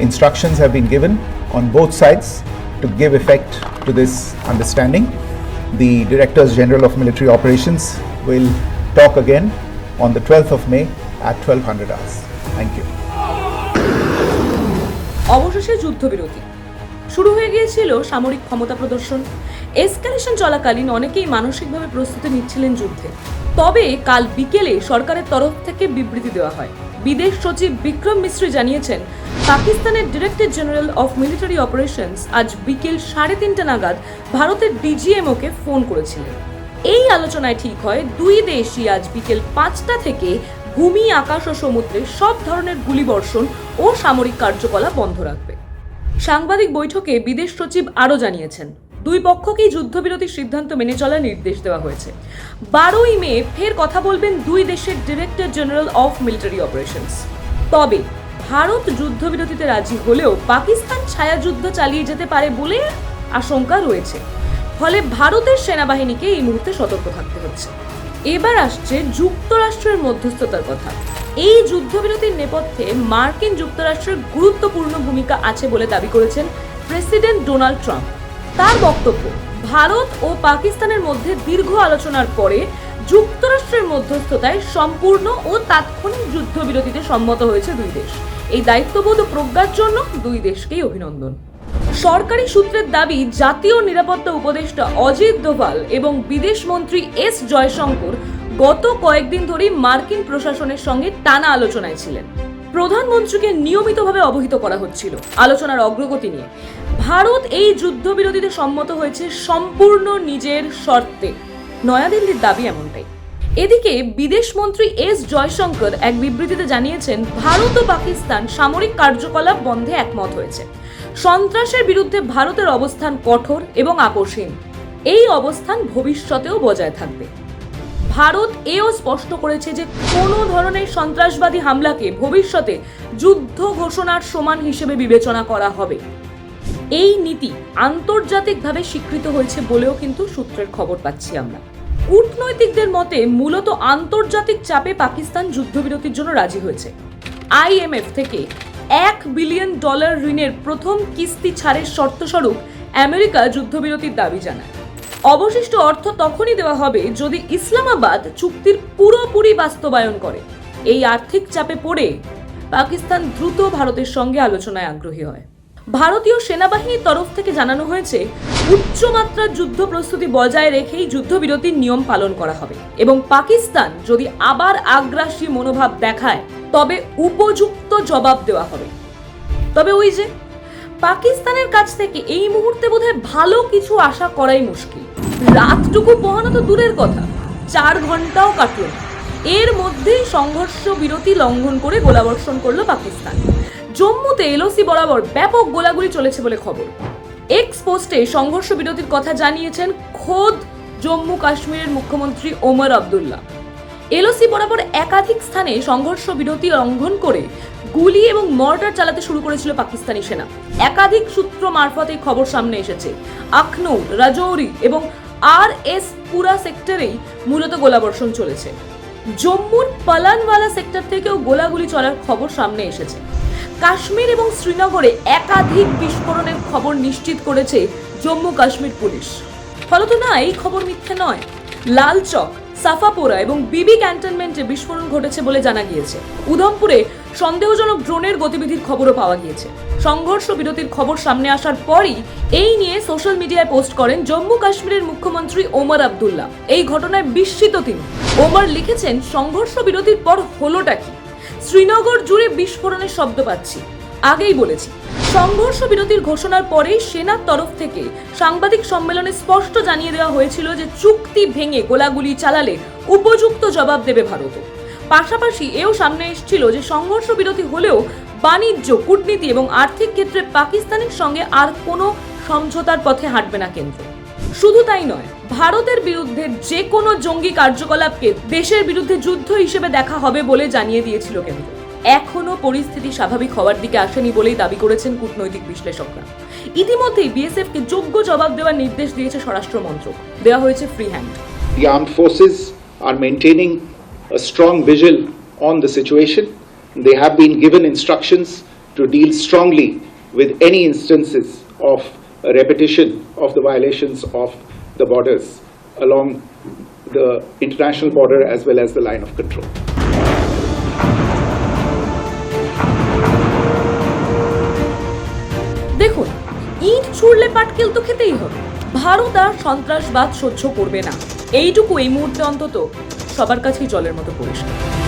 Instructions have been given on both sides to give effect to this understanding. The Directors General of Military Operations will talk again on the 12th of May at 1200 hours. Thank you. অবশেষে যুদ্ধবিরতি শুরু হয়ে গিয়েছিল সামরিক ক্ষমতা প্রদর্শন escalation চলাকালীন অনেকেই মানসিকভাবে প্রস্তুতি নিচ্ছিলেন যুদ্ধে তবে কাল বিকেলে সরকারের তরফ থেকে বিবৃতি দেওয়া হয় বিদেশ সচিব বিক্রম মিশ্রি জানিয়েছেন, পাকিস্তানের director general of military operations আজ বিকেল সাড়ে তিনটা নাগাদ ভারতের ডিজিএমওকে ফোন করেছিলেন। এই আলোচনায় ঠিক হয়, দুই দেশই আজ বিকেল পাঁচটা থেকে ভূমি, আকাশ ও সমুদ্রে সব ধরনের গুলিবর্ষণ ও সামরিক কার্যকলাপ বন্ধ রাখবে। সাংবাদিক বৈঠকে বিদেশ সচিব আরও জানিয়েছেন দুই পক্ষকেই যুদ্ধবিরতির সিদ্ধান্ত মেনে চলার নির্দেশ দেওয়া হয়েছে। বারোই মে ফের কথা বলবেন দুই দেশের director general of military operations. তবে ভারত যুদ্ধবিরতিতে রাজি হলেও পাকিস্তান ছায়াযুদ্ধ চালিয়ে যেতে পারে বলে আশঙ্কা রয়েছে। ফলে ভারতের সেনাবাহিনীকে এই মুহূর্তে সতর্ক থাকতে হচ্ছে। এবার আসছে যুক্তরাষ্ট্রের মধ্যস্থতার কথা। এই যুদ্ধবিরতির নেপথ্যে মার্কিন যুক্তরাষ্ট্রের গুরুত্বপূর্ণ ভূমিকা আছে বলে দাবি করেছেন প্রেসিডেন্ট ডোনাল্ড ট্রাম্প। তার বক্তব্য, ভারত ও পাকিস্তানের মধ্যে দীর্ঘ আলোচনার পরে যুক্তরাষ্ট্রের মধ্যস্থতায় সম্পূর্ণ ও তাৎক্ষণিক যুদ্ধবিরতিতে সম্মত হয়েছে দুই দেশ। এই দায়িত্ববোধ প্রজ্ঞার জন্য দুই দেশকেই অভিনন্দন। সরকারি সূত্রের দাবি, জাতীয় নিরাপত্তা উপদেষ্টা অজিত দোভাল এবং বিদেশ মন্ত্রী এস জয়শঙ্কর গত কয়েকদিন ধরেই মার্কিন প্রশাসনের সঙ্গে টানা আলোচনায় ছিলেন। প্রধানমন্ত্রীকে নিয়মিতভাবে অবহিত করা হচ্ছিল, আলোচনার অগ্রগতি নিয়ে। ভারত এই যুদ্ধবিরতিতে সম্মত হয়েছে সম্পূর্ণ নিজের শর্তে। নয়াদিল্লির দাবি এমনটাই। এদিকে বিদেশ মন্ত্রী এস জয়শঙ্কর এক বিবৃতিতে জানিয়েছেন, ভারত ও পাকিস্তান সামরিক কার্যকলাপ বন্ধে একমত হয়েছে। সন্ত্রাসের বিরুদ্ধে ভারতের অবস্থান কঠোর এবং আকর্ষণ এই অবস্থান ভবিষ্যতেও বজায় থাকবে। ভারত এও স্পষ্ট করেছে যে, কোনো ধরনের সন্ত্রাসবাদী হামলাকে ভবিষ্যতে যুদ্ধ ঘোষণার সমান হিসেবে বিবেচনা করা হবে। এই নীতি আন্তর্জাতিকভাবে স্বীকৃত হয়েছে বলেও কিন্তু সূত্রের খবর পাচ্ছি আমরা। কূটনৈতিকদের মতে মূলত আন্তর্জাতিক চাপে পাকিস্তান যুদ্ধবিরতির জন্য রাজি হয়েছে। আইএমএফ থেকে এক বিলিয়ন ডলার ঋণের প্রথম কিস্তি ছাড়ের শর্তস্বরূপ আমেরিকা যুদ্ধবিরতির দাবি জানায়। অবশিষ্ট অর্থ তখনই দেওয়া হবে যদি ইসলামাবাদ চুক্তির পুরোপুরি বাস্তবায়ন করে। এই আর্থিক চাপে পড়ে পাকিস্তান দ্রুত ভারতের সঙ্গে আলোচনায় আগ্রহী হয়। ভারতীয় সেনাবাহিনীর তরফ থেকে জানানো হয়েছে উচ্চমাত্রার যুদ্ধ প্রস্তুতি বজায় রেখেই যুদ্ধবিরতির নিয়ম পালন করা হবে এবং পাকিস্তান যদি আবার আগ্রাসী মনোভাব দেখায়, তবে উপযুক্ত জবাব দেওয়া হবে। তবে ওই যে, পাকিস্তানের কাছ থেকে এই মুহূর্তে বোধহয় ভালো কিছু আশা করাই মুশকিল। রাতটুকু পোহানো তো দূরের কথা, চার ঘন্টাও কাটল এর মধ্যেই সংঘর্ষ বিরতি লঙ্ঘন করে গোলাবর্ষণ করল পাকিস্তান। জম্মুতে এলওসি বরাবর ব্যাপক গোলাগুলি চলেছে বলে খবর। এক্স পোস্টে সংঘর্ষ বিরতির কথা জানিয়েছেন খোদ জম্মু কাশ্মীরের মুখ্যমন্ত্রী ওমর আবদুল্লাহ। এলওসি বরাবর একাধিক স্থানে সংঘর্ষ বিরতি লঙ্ঘন করে গুলি এবং মর্টার চালাতে শুরু করেছিল পাকিস্তানি সেনা। একাধিক সূত্র মারফত এই খবর সামনে এসেছে। আখনৌর, রাজৌরি এবং আর এস পুরা সেক্টরেই মূলত গোলাবর্ষণ চলেছে। জম্মুর পালানওয়ালা সেক্টর থেকেও গোলাগুলি চলার খবর সামনে এসেছে। কাশ্মীর এবং শ্রীনগরে একাধিক বিস্ফোরণের খবর নিশ্চিত করেছে জম্মু কাশ্মীর পুলিশ। ফলত না, এই খবর মিথ্যে নয়। লালচক, সাফাপোরা এবং বিবি ক্যান্টনমেন্টে বিস্ফোরণ ঘটেছে বলে জানা গিয়েছে। উধমপুরে সন্দেহজনক ড্রোনের গতিবিধির খবরও পাওয়া গিয়েছে। সংঘর্ষ বিরতির খবর সামনে আসার পরই এই নিয়ে সোশ্যাল মিডিয়ায় পোস্ট করেন জম্মু কাশ্মীরের মুখ্যমন্ত্রী ওমর আবদুল্লাহ। এই ঘটনায় বিস্মিত তিনি। ওমর লিখেছেন, সংঘর্ষ বিরতির পর হলোটা কি? শ্রীনগর জুড়ে বিস্ফোরণের শব্দ পাচ্ছি। আগেই বলেছি, সংঘর্ষ বিরতির ঘোষণার পরেই সেনার তরফ থেকে সাংবাদিক সম্মেলনে স্পষ্ট জানিয়ে দেওয়া হয়েছিল যে চুক্তি ভেঙে গোলাগুলি চালালে উপযুক্ত জবাব দেবে ভারত। পাশাপাশি এও সামনে এসেছিল যে সংঘর্ষ বিরতি হলেও বাণিজ্য, কূটনীতি এবং আর্থিক ক্ষেত্রে পাকিস্তানের সঙ্গে আর কোনো সমঝোতার পথে হাঁটবে না কেন্দ্র। শুধু তাই নয়, ভারতের বিরুদ্ধে যে কোনো জঙ্গি কার্যকলাপকে দেশের বিরুদ্ধে যুদ্ধ হিসেবে দেখা হবে বলে জানিয়ে দিয়েছিল কেন্দ্র। এখনও পরিস্থিতি স্বাভাবিক হওয়ার দিকে আসেনি বলেই দাবি করেছেন কূটনৈতিক বিশ্লেষকরা। ইতিমধ্যেই বিএসএফকে যোগ্য জবাব দেওয়ার নির্দেশ দিয়েছে স্বরাষ্ট্র মন্ত্রক। দেওয়া হয়েছে free hand The armed forces are maintaining a strong vigil on the situation. They have been given instructions to deal strongly with any instances of a repetition of the violations of the borders along the international border as well as the line of control. দেখুন ইট ছুড়লে পাটকেল তো খেতেই হবে ভারত আর সন্ত্রাসবাদ সহ্য করবে না এইটুকু এই মুহূর্তে অন্তত সবার কাছেই জলের মতো পরিষ্কার